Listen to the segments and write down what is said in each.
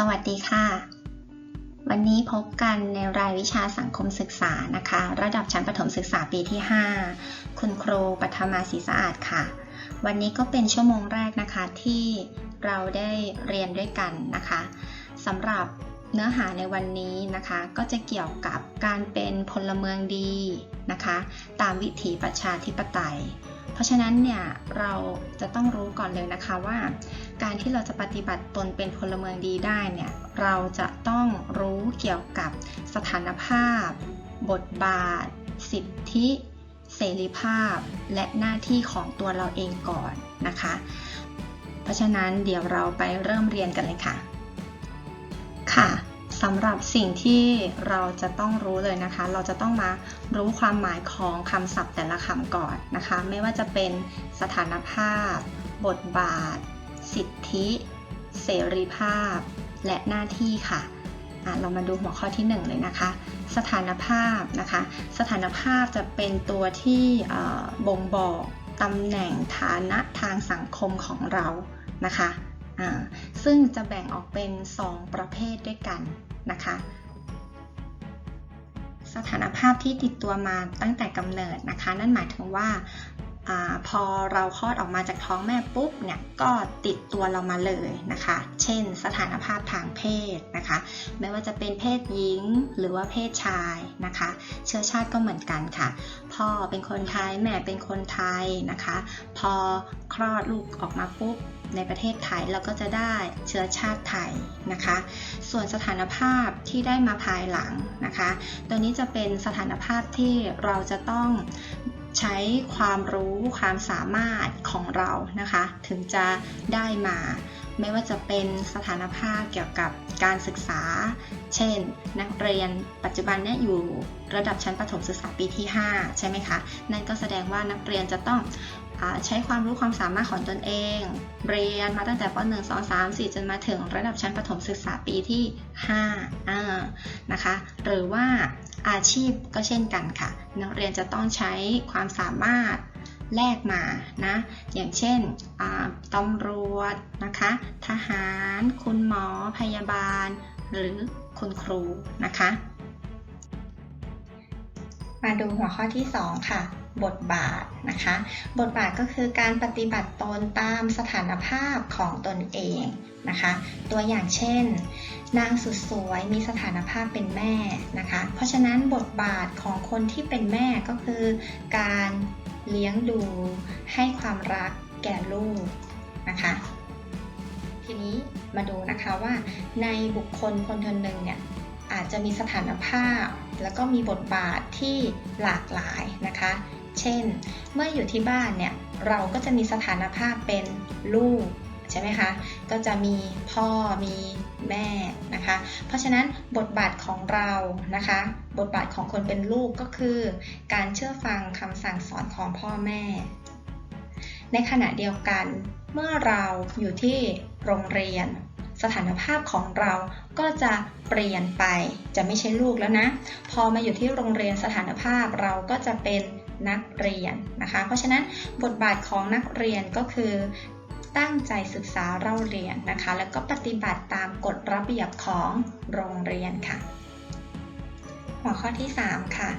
สวัสดีค่ะ วันนี้พบกันในรายวิชาสังคมศึกษานะคะ ระดับชั้นประถมศึกษาปีที่ 5 คุณครูปัทมาศรีสะอาดค่ะ วันนี้ก็เป็นชั่วโมงแรกนะคะที่เราได้เรียนด้วยกันนะคะสำหรับเนื้อหาในวันนี้นะคะ ก็จะเกี่ยวกับการเป็นพลเมืองดีนะคะ ตามวิถีประชาธิปไตย เพราะฉะนั้นเนี่ยเราจะต้องรู้ก่อนเลยนะคะว่า การที่เราจะปฏิบัติตนเป็นพลเมืองดีได้เนี่ย เราจะต้องรู้เกี่ยวกับสถานภาพ บทบาท สิทธิ เสรีภาพ และหน้าที่ของตัวเราเองก่อนนะคะ เพราะฉะนั้นเดี๋ยวเราไปเริ่มเรียนกันเลยค่ะ ค่ะสำหรับสิ่งที่เราจะต้องรู้เลยนะคะ เราจะต้องมารู้ความหมายของคำศัพท์แต่ละคำก่อนนะคะ ไม่ว่าจะเป็นสถานภาพ บทบาท สิทธิ เสรีภาพ และหน้าที่ค่ะะเรามาดูหัวข้อที่ 1 เลยนะคะ สถานภาพนะคะ สถานภาพจะเป็นตัวที่บ่งบอกตำแหน่งฐานะทางสังคมของเรานะคะซึ่งจะแบ่งออกเป็น 2 ประเภทด้วยกันนะคะ สถานภาพที่ติดตัวมาตั้งแต่กำเนิดนะคะ นั่นหมายถึงว่า อพอเราคลอดออกมาจากท้องแม่ปุ๊บเนี่ยก็ติดตัวเรามาเลยนะคะ เช่น สถานภาพทางเพศนะคะ ไม่ว่าจะเป็นเพศหญิงหรือว่าเพศชายนะคะ เชื้อชาติก็เหมือนกันค่ะ พ่อเป็นคนไทยแม่เป็นคนไทยนะคะ พอคลอดลูกออกมาปุ๊บในประเทศไทยเราก็จะได้เชื้อชาติไทยนะคะ ส่วนสถานภาพที่ได้มาภายหลังนะคะ ตัวนี้จะเป็นสถานภาพที่เราจะต้อง ใช้ความรู้ความสามารถของเรานะคะ ถึงจะได้มา ไม่ว่าจะเป็นสถานภาพเกี่ยวกับการศึกษา เช่น นักเรียนปัจจุบันเนี่ยอยู่ระดับชั้นประถมศึกษาปีที่ 5 ใช่ไหมคะ นั่นก็แสดงว่านักเรียนจะต้องอใช้ความรู้ความสามารถของตนเอง เรียนมาตั้งแต่ป .1 2 3 4 จนมาถึงระดับชั้นประถมศึกษาปีที่5อ่านะคะ หรือว่า อาชีพก็เช่นกันค่ะ นักเรียนจะต้องใช้ความสามารถแลกมานะ อย่างเช่นตำรวจนะคะ ทหาร คุณหมอ พยาบาล หรือคุณครูนะคะ มาดูหัวข้อที่ 2 ค่ะ บทบาทนะคะ บทบาทก็คือการปฏิบัติตนตามสถานภาพของตนเองนะคะ ตัวอย่างเช่น นางสุดสวยมีสถานภาพเป็นแม่นะคะ เพราะฉะนั้นบทบาทของคนที่เป็นแม่ก็คือ การเลี้ยงดูให้ความรักแก่ลูกนะคะทีนี้มาดูนะคะว่าในบุคคลคนคนหนึ่งเนี่ยอาจจะมีสถานภาพ แล้วก็มีบทบาทที่หลากหลายนะคะ เช่น เมื่ออยู่ที่บ้านเนี่ยเราก็จะมีสถานภาพเป็นลูกใช่ไหมคะ ก็จะมีพ่อมีแม่นะคะ เพราะฉะนั้นบทบาทของเรานะคะ บทบาทของคนเป็นลูกก็คือ การเชื่อฟังคำสั่งสอนของพ่อแม่ ในขณะเดียวกัน เมื่อเราอยู่ที่โรงเรียน สถานภาพของเราก็จะเปลี่ยนไปจะไม่ใช่ลูกแล้วนะ พอมาอยู่ที่โรงเรียนสถานภาพเราก็จะเป็น นักเรียนนะคะ เพราะฉะนั้นบทบาทของนักเรียนก็คือตั้งใจศึกษาเล่าเรียนนะคะ แล้วก็ปฏิบัติตามกฎระเบียบของโรงเรียนค่ะ หัวข้อที่ 3 ค่ะ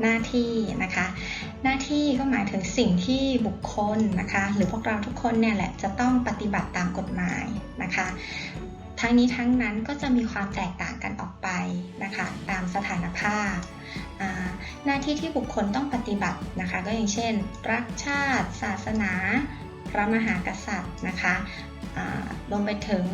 หน้าที่นะคะ หน้าที่ก็หมายถึงสิ่งที่บุคคลนะคะ หรือพวกเราทุกคนเนี่ยแหละจะต้องปฏิบัติตามกฎหมายนะคะ ทั้งนี้ทั้งนั้นก็จะมีความแตกต่างกันออก ไปนะคะตามสถานภาพ หน้าที่ที่บุคคลต้องปฏิบัตินะคะ ก็อย่างเช่น รักชาติ ศาสนา พระมหากษัตริย์นะคะรวมไปถึง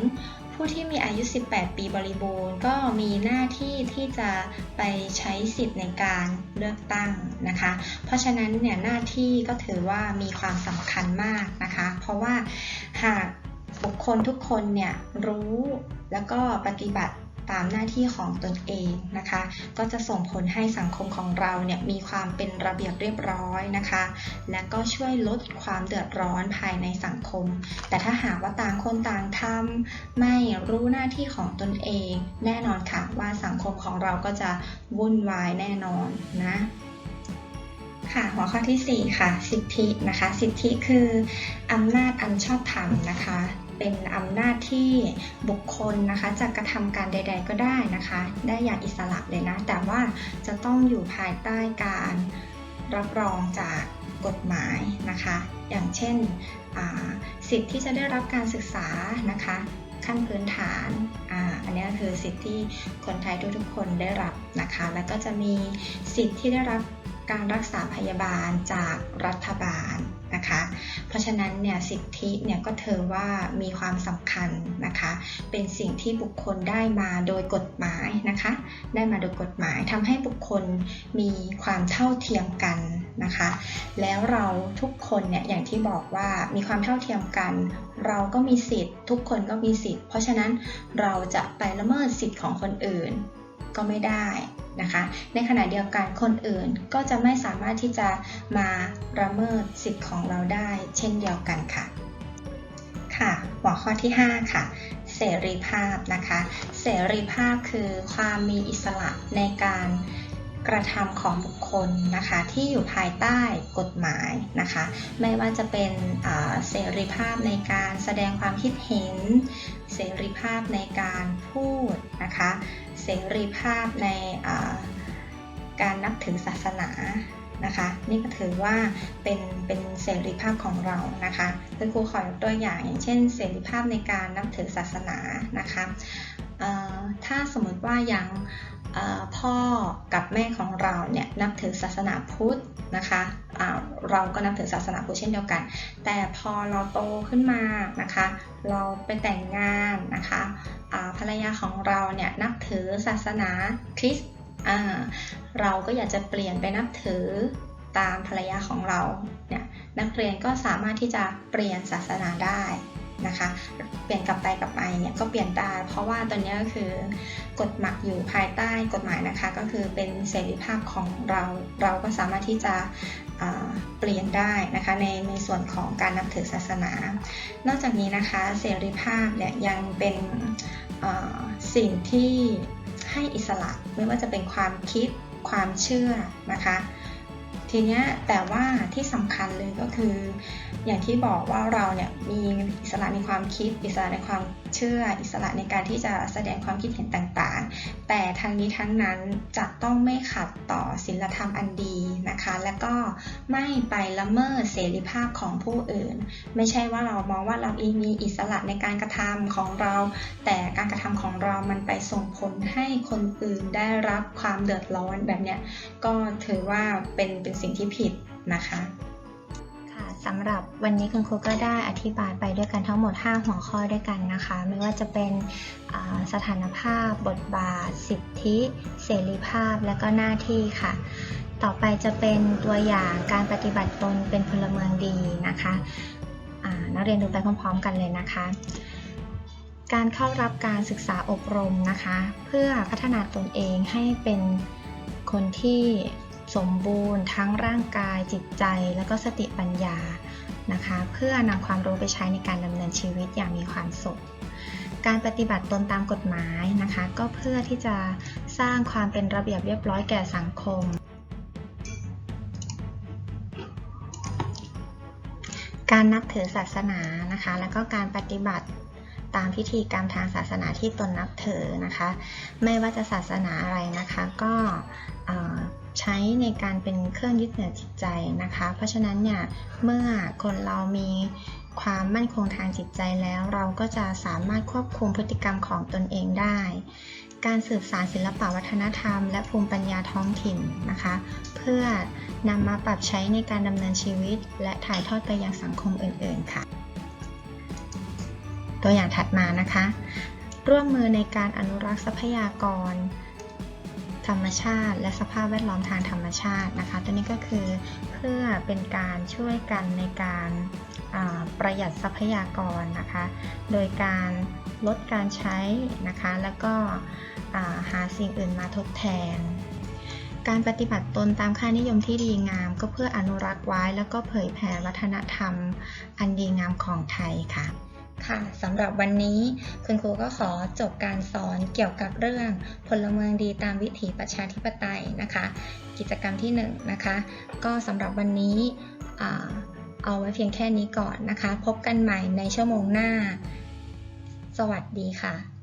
ผู้ที่มีอายุ 18 ปีบริบูรณ์ ก็มีหน้าที่ที่จะไปใช้สิทธิ์ในการเลือกตั้งนะคะ เพราะฉะนั้นเนี่ยหน้าที่ก็ถือว่ามีความสำคัญมากนะคะ เพราะว่าหากบุคคลทุกคนเนี่ยรู้แล้วก็ปฏิบัติ ตามหน้าที่ของตนเองนะคะ ก็จะส่งผลให้สังคมของเราเนี่ยมีความเป็นระเบียบเรียบร้อยนะคะ และก็ช่วยลดความเดือดร้อนภายในสังคม แต่ถ้าหากว่าต่างคนต่างทำไม่รู้หน้าที่ของตนเอง แน่นอนค่ะว่าสังคมของเราก็จะวุ่นวายแน่นอนนะค่ะหัวข้อที่ 4 ค่ะ สิทธินะคะ สิทธิคืออำนาจอันชอบธรรมนะคะ เป็นอำนาจที่บุคคลนะคะจะกระทำการใด ๆ ก็ได้นะคะ ได้อย่างอิสระเลยนะ แต่ว่าจะต้องอยู่ภายใต้การรับรองจากกฎหมายนะคะ อย่างเช่นสิทธิ์ที่จะได้รับการศึกษานะคะ ขั้นพื้นฐานอ,าอันนี้คือสิทธิที่คนไทยทุกๆคนได้รับนะคะ แล้วก็จะมีสิทธิ์ที่ได้รับการรักษาพยาบาลจากรัฐบาล เพราะฉะนั้นเนี่ยสิทธิเนี่ยก็ถือว่ามีความสำคัญนะคะ เป็นสิ่งที่บุคคลได้มาโดยกฎหมายนะคะ ได้มาโดยกฎหมายทำให้บุคคลมีความเท่าเทียมกันนะคะ แล้วเราทุกคนเนี่ยอย่างที่บอกว่ามีความเท่าเทียมกัน เราก็มีสิทธิ์ ทุกคนก็มีสิทธิ์ เพราะฉะนั้นเราจะไปละเมิดสิทธิ์ของคนอื่นก็ไม่ได้ นะคะ ในขณะเดียวกันคนอื่นก็จะไม่สามารถที่จะมาละเมิดสิทธิ์ของเราได้ เช่นเดียวกันค่ะ ค่ะ หัวข้อที่ 5 ค่ะ เสรีภาพนะคะ เสรีภาพคือความมีอิสระในการกระทำของบุคคลนะคะที่อยู่ภายใต้กฎหมายนะคะ ไม่ว่าจะเป็นเสรีภาพในการแสดงความคิดเห็น เสรีภาพในการพูดนะคะ เสรีภาพในการนับถือศาสนานะคะ นี่ก็ถือว่าเป็นเป็นเสรีภาพของเรานะคะคือครูขอยกตัวอย่างอย่างเช่น เสรีภาพในการนับถือศาสนานะคะถ้าสมมติว่าอย่าง พ่อกับแม่ของเราเนี่ยนับถือศาสนาพุทธนะคะเราก็นับถือศาสนาพุทธเช่นเดียวกัน แต่พอเราโตขึ้นมานะคะ เราไปแต่งงานนะคะภรรยาของเราเนี่ยนับถือศาสนาคริสต์เราก็อยากจะเปลี่ยนไปนับถือตามภรรยาของเราเนี่ยนักเรียนก็สามารถที่จะเปลี่ยนศาสนาได้นะคะ เปลี่ยนกลับไปกลับมาเนี่ยก็เปลี่ยนได้เพราะว่าตัวเนี้ก็คือ กฎหมายอยู่ภายใต้กฎหมายนะคะ ก็คือเป็นเสรีภาพของเรา เราก็สามารถที่จะเปลี่ยนได้นะคะในในส่วนของการนับถือศาสนา นอกจากนี้นะคะเสรีภาพเนี่ยยังเป็นสิ่งที่ให้อิสระไม่ว่าจะเป็นความคิดความเชื่อนะคะทีนี้แต่ว่าที่สำคัญเลยก็คือ อย่างที่บอกว่าเราเนี่ยมีอิสระในความคิด อิสระในความเชื่ออิสระในการที่จะแสดงความคิดเห็นต่างๆ แต่ทั้งนี้ทั้งนั้นจะต้องไม่ขัดต่อศีลธรรมอันดีนะคะ และก็ไม่ไปละเมิดเสรีภาพของผู้อื่น ไม่ใช่ว่าเรามองว่าเราเองมีอิสระในการกระทำของเรา แต่การกระทำของเรามันไปส่งผลให้คนอื่นได้รับความเดือดร้อนแบบเนี้ยก็ถือว่าเป็นเป็นสิ่งที่ผิดนะคะ สำหรับวันนี้คุณครูก็ได้อธิบายไปด้วยกันทั้งหมด 5 หัวข้อด้วยกันนะคะ ไม่ว่าจะเป็นสถานภาพ บทบาท สิทธิ เสรีภาพ และก็หน้าที่ค่ะ ต่อไปจะเป็นตัวอย่างการปฏิบัติตนเป็นพลเมืองดีนะคะนักเรียนดูไปพร้อม ๆ กันเลยนะคะ การเข้ารับการศึกษาอบรมนะคะ เพื่อพัฒนาตนเองให้เป็นคนที่ สมบูรณ์ทั้งร่างกายจิตใจ และก็สติปัญญานะคะ เพื่อนำความรู้ไปใช้ในการดำเนินชีวิตอย่างมีความสุข การปฏิบัติตนตามกฎหมายนะคะ ก็เพื่อที่จะสร้างความเป็นระเบียบเรียบร้อยแก่สังคม การนับถือศาสนานะคะ แล้วก็การปฏิบัติ ตามพิธีกรรมทางศาสนาที่ตนนับถือนะคะ ไม่ว่าจะศาสนาอะไรนะคะก็ใช้ในการเป็นเครื่องยึดเหนี่ยวจิตใจนะคะ เพราะฉะนั้นเนี่ยเมื่อคนเรามีความมั่นคงทางจิตใจแล้วเราก็จะสามารถควบคุมพฤติกรรมของตนเองได้ การสืบสานศิลปวัฒนธรรมและภูมิปัญญาท้องถิ่นนะคะ เพื่อนำมาปรับใช้ในการดำเนินชีวิต และถ่ายทอดไปยังสังคมอื่นๆค่ะ ตัวอย่างถัดมานะคะ ร่วมมือในการอนุรักษ์ทรัพยากร ธรรมชาติ และสภาพแวดล้อมทางธรรมชาตินะคะ ตัวนี้ก็คือเพื่อเป็นการช่วยกันในการาประหยัดทรัพยากรนะคะ โดยการลดการใช้นะคะ แล้วก็าหาสิ่งอื่นมาทดแทน การปฏิบัติตนตามค่านิยมที่ดีงาม ก็เพื่ออนุรักษ์ไว้ แล้วก็เผยแผ่วัฒนธรรม อันดีงามของไทยค่ะ ค่ะสำหรับวันนี้คุณครูก็ขอจบการสอนเกี่ยวกับเรื่องพลเมืองดีตามวิถีประชาธิปไตยนะคะ กิจกรรมที่1นงนะคะ ก็สำหรับวันนี้เอาไว้เพียงแค่นี้ก่อนนะคะ พบกันใหม่ในชั่วโมงหน้า สวัสดีค่ะ